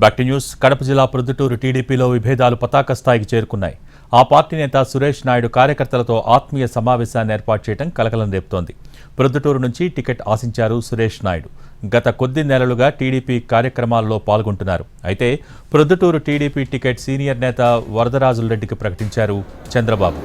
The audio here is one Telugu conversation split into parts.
బ్యాక్ టు న్యూస్ కడప జిల్లా ప్రొద్దుటూరు టీడీపీలో విభేదాలు పతాక స్థాయికి చేరుకున్నాయి. ఆ పార్టీ నేత సురేష్ నాయుడు కార్యకర్తలతో ఆత్మీయ సమావేశాన్ని ఏర్పాటు చేయడం కలకలం రేపుతోంది. ప్రొద్దుటూరు నుంచి టికెట్ ఆశించారు సురేష్ నాయుడు. గత కొద్ది నెలలుగా టీడీపీ కార్యక్రమాల్లో పాల్గొంటున్నారు. అయితే ప్రొద్దుటూరు టీడీపీ టికెట్ సీనియర్ నేత వరదరాజుల రెడ్డికి ప్రకటించారు చంద్రబాబు.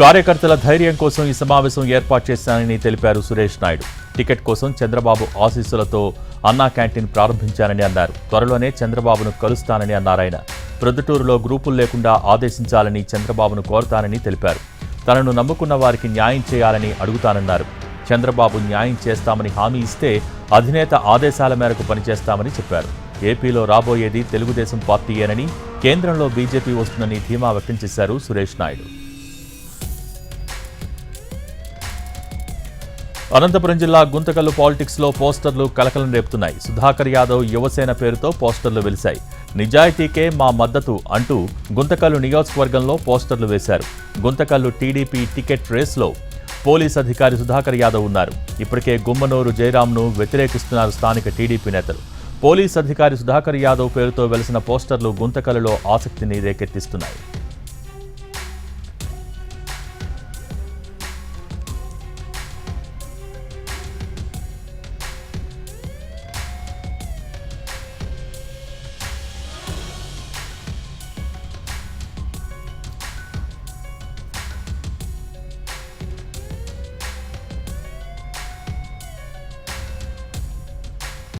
కార్యకర్తల ధైర్యం కోసం ఈ సమావేశం ఏర్పాటు చేశానని తెలిపారు సురేష్ నాయుడు. టికెట్ కోసం చంద్రబాబు ఆశీస్సులతో అన్నా క్యాంటీన్ ప్రారంభించానని అన్నారు. త్వరలోనే చంద్రబాబును కలుస్తానని అన్నారాయన ప్రొద్దుటూరులో గ్రూపులు లేకుండా ఆదేశించాలని చంద్రబాబును కోరతానని తెలిపారు. తనను నమ్ముకున్న వారికి న్యాయం చేయాలని అడుగుతానన్నారు. చంద్రబాబు న్యాయం చేస్తామని హామీ ఇస్తే అధినేత ఆదేశాల మేరకు పనిచేస్తామని చెప్పారు. ఏపీలో రాబోయేది తెలుగుదేశం పార్టీయేనని కేంద్రంలో బీజేపీ వస్తుందని ధీమా వ్యక్తం చేశారు సురేష్ నాయుడు. అనంతపురం జిల్లా గుంతకల్లు పాలిటిక్స్లో పోస్టర్లు కలకలం రేపుతున్నాయి. సుధాకర్ యాదవ్ యువసేన పేరుతో పోస్టర్లు వెలిశాయి. నిజాయితీకే మా మద్దతు అంటూ గుంతకల్లు నియోజకవర్గంలో పోస్టర్లు వేశారు. గుంతకల్లు టీడీపీ టికెట్ రేస్లో పోలీస్ అధికారి సుధాకర్ యాదవ్ ఉన్నారు. ఇప్పటికే గుమ్మనూరు జయరాంను వ్యతిరేకిస్తున్నారు స్థానిక టీడీపీ నేతలు. పోలీస్ అధికారి సుధాకర్ యాదవ్ పేరుతో వెలిసిన పోస్టర్లు గుంతకల్లులో ఆసక్తిని రేకెత్తిస్తున్నాయి.